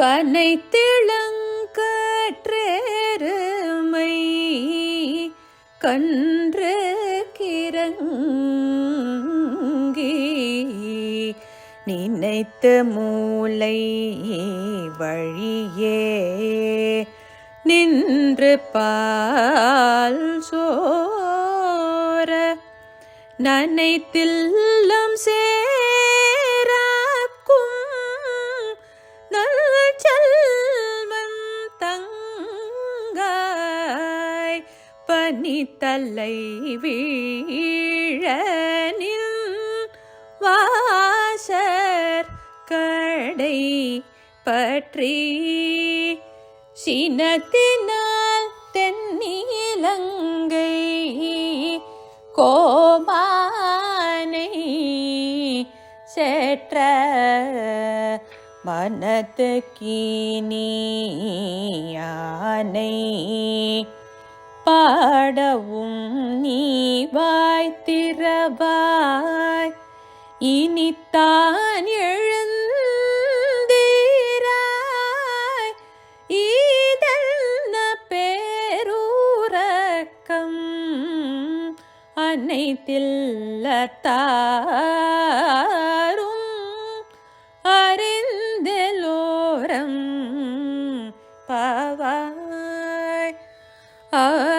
கனை திளங்கற்றேருமை கன்று கிறங்கி நினைத்த மூளை வழியே. நின்று பால் சோர நனைத்தில்லம் சே பனி பனித்தலை வீழனில் வாசர் கடை பற்றி சினத்தினால் தென்னிலங்கை கோமானை செற்ற மனத்து கீனியானை பாடவும் நீ வாய்த்திரவாய் இனித்தான் எழுந்தீராய். ஈதன்ன பேரூரக்கம். அனைத்தில்லத்தாரும் அறிந்தலோரம் பாவாய். ஆ